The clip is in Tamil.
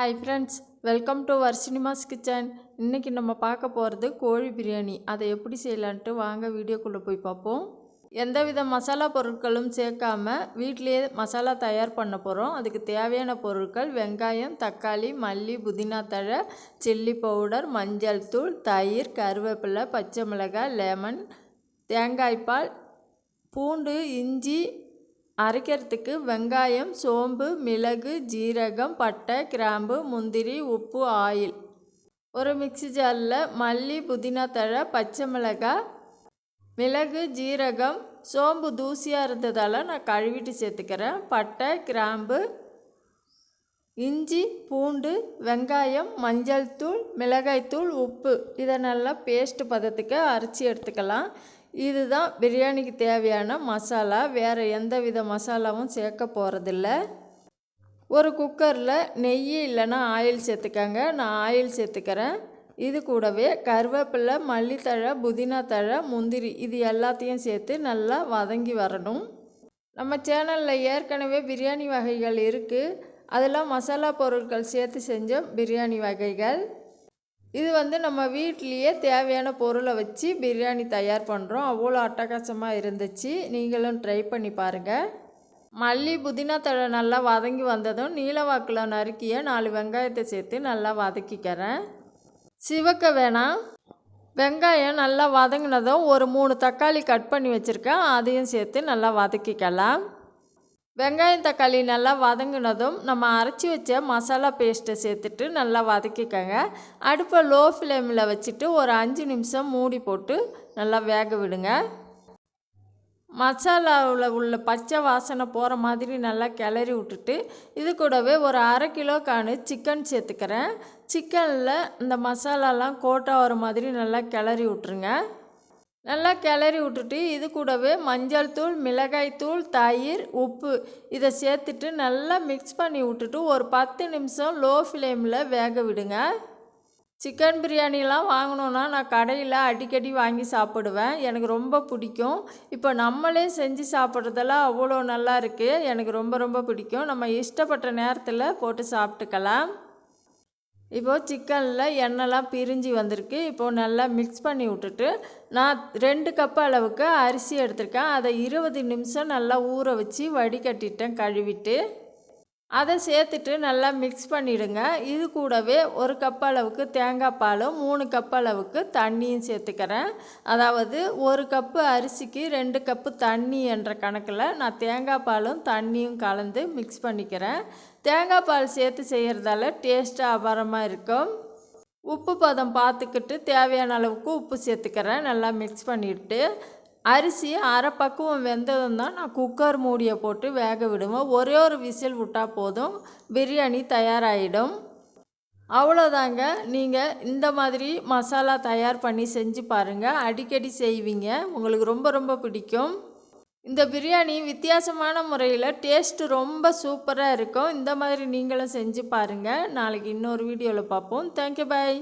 Hi friends welcome to our cinemas kitchen இன்றைக்கி நம்ம பார்க்க போகிறது கோழி பிரியாணி. அதை எப்படி செய்யலான்ட்டு வாங்க வீடியோக்குள்ளே போய் பார்ப்போம். எந்தவித மசாலா பொருட்களும் சேர்க்காம வீட்டிலேயே மசாலா தயார் பண்ண போகிறோம் அதுக்கு தேவையான பொருட்கள் வெங்காயம் தக்காளி மல்லி புதினா தழை சில்லி பவுடர் மஞ்சள் தூள் தயிர் கருவேப்பிலை பச்சை மிளகாய் லெமன் தேங்காய்பால் பூண்டு இஞ்சி அரைக்கிறதுக்கு வெங்காயம் சோம்பு மிளகு ஜீரகம் பட்டை கிராம்பு முந்திரி உப்பு ஆயில். ஒரு மிக்ஸி ஜாரில் மல்லி புதினா தழை பச்சை மிளகாய் மிளகு ஜீரகம் சோம்பு தூசியாக இருந்ததால் நான் கழுவிட்டு சேர்த்துக்கிறேன். பட்டை கிராம்பு இஞ்சி பூண்டு வெங்காயம் மஞ்சள் தூள் மிளகாய்த்தூள் உப்பு. இதை நல்லா பேஸ்ட் பதத்துக்கு அரைச்சி எடுத்துக்கலாம். இதுதான் பிரியாணிக்கு தேவையான மசாலா. வேறு எந்த வித மசாலாவும் சேர்க்க போகிறதில்ல ஒரு குக்கரில் நெய் இல்லைன்னா ஆயில் சேர்த்துக்கங்க. நான் ஆயில் சேர்த்துக்கிறேன். இது கூடவே கருவேப்பிலை மல்லித்தழை புதினா தழை முந்திரி இது எல்லாத்தையும் சேர்த்து நல்லா வதங்கி வரணும். நம்ம சேனலில் ஏற்கனவே பிரியாணி வகைகள் இருக்குது அதெல்லாம் மசாலா பொருட்கள் சேர்த்து செஞ்ச பிரியாணி வகைகள். இது வந்து நம்ம வீட்லேயே தேவையான பொருளை வச்சு பிரியாணி தயார் பண்ணுறோம் அவ்வளோ அட்டகாசமாக இருந்துச்சு. நீங்களும் ட்ரை பண்ணி பாருங்கள் மல்லி புதினா தழை நல்லா வதங்கி வந்ததும் நீலவாக்கில் நறுக்கிய நாலு வெங்காயத்தை சேர்த்து நல்லா வதக்கிக்கிறேன். சிவக்க வேணாம். வெங்காயம் நல்லா வதங்கினதும் ஒரு மூணு தக்காளி கட் பண்ணி வச்சுருக்கேன். அதையும் சேர்த்து நல்லா வதக்கிக்கலாம். வெங்காயம் தக்காளி நல்லா வதங்கினதும் நம்ம அரைச்சி வச்ச மசாலா பேஸ்ட்டை சேர்த்துட்டு நல்லா வதக்கிக்கங்க. அடுப்பை லோ ஃப்ளேமில் வச்சுட்டு ஒரு அஞ்சு நிமிஷம் மூடி போட்டு நல்லா வேக விடுங்க. மசாலாவில் உள்ள பச்சை வாசனை போகிற மாதிரி நல்லா கிளறி விட்டுட்டு இது கூடவே ஒரு அரை கிலோ காணு சிக்கன் சேர்த்துக்கிறேன். சிக்கனில் இந்த மசாலாலாம் கோட்டாக வர மாதிரி நல்லா கிளறி விட்ருங்க நல்லா கிளறி விட்டுட்டு இது கூடவே மஞ்சள் தூள் மிளகாய் தூள் தயிர் உப்பு இதை சேர்த்துட்டு நல்லா மிக்ஸ் பண்ணி விட்டுட்டு ஒரு பத்து நிமிஷம் லோ ஃப்ளேமில் வேக விடுங்க. சிக்கன் பிரியாணிலாம் வாங்கினோன்னா நான் கடையில் அடிக்கடி வாங்கி சாப்பிடுவேன். எனக்கு ரொம்ப பிடிக்கும். இப்போ நம்மளே செஞ்சு சாப்பிட்றதெல்லாம் அவ்வளோ நல்லா இருக்குது எனக்கு ரொம்ப ரொம்ப பிடிக்கும். நம்ம இஷ்டப்பட்ட நேரத்தில் போட்டு சாப்பிட்டுக்கலாம். இப்போது சிக்கனில் எண்ணெய்லாம் பிரிஞ்சு வந்திருக்கு. இப்போது நல்லா மிக்ஸ் பண்ணி விட்டுட்டு நான் ரெண்டு கப் அளவுக்கு அரிசி எடுத்திருக்கேன். அதை இருபது நிமிஷம் நல்லா ஊற வச்சு வடிகட்டிட்டேன் கழுவிட்டு. அதை சேர்த்துட்டு நல்லா மிக்ஸ் பண்ணிவிடுங்க இது கூடவே ஒரு கப் அளவுக்கு தேங்காய் பாலும் மூணு கப் அளவுக்கு தண்ணியும் சேர்த்துக்கிறேன். அதாவது ஒரு கப்பு அரிசிக்கு ரெண்டு கப்பு தண்ணி என்ற கணக்கில் நான் தேங்காய் பாலும் தண்ணியும் கலந்து மிக்ஸ் பண்ணிக்கிறேன். தேங்காய் பால் சேர்த்து செய்கிறதால டேஸ்ட்டாக அபாரமாக இருக்கும். உப்பு பதம் பார்த்துக்கிட்டு தேவையான அளவுக்கு உப்பு சேர்த்துக்கிறேன். நல்லா மிக்ஸ் பண்ணிவிட்டு அரிசி அரை பக்குவம் வெந்ததும் தான் நான் குக்கர் மூடியை போட்டு வேக விடுவேன். ஒரே ஒரு விசில் விட்டால் போதும். பிரியாணி தயாராகிடும் அவ்வளோதாங்க. நீங்கள் இந்த மாதிரி மசாலா தயார் பண்ணி செஞ்சு பாருங்கள் அடிக்கடி செய்வீங்க. உங்களுக்கு ரொம்ப ரொம்ப பிடிக்கும். இந்த பிரியாணி வித்தியாசமான முறையில் டேஸ்ட்டு ரொம்ப சூப்பராக இருக்கும். இந்த மாதிரி நீங்களும் செஞ்சு பாருங்கள் நாளைக்கு இன்னொரு வீடியோவில் பார்ப்போம். Thank you bye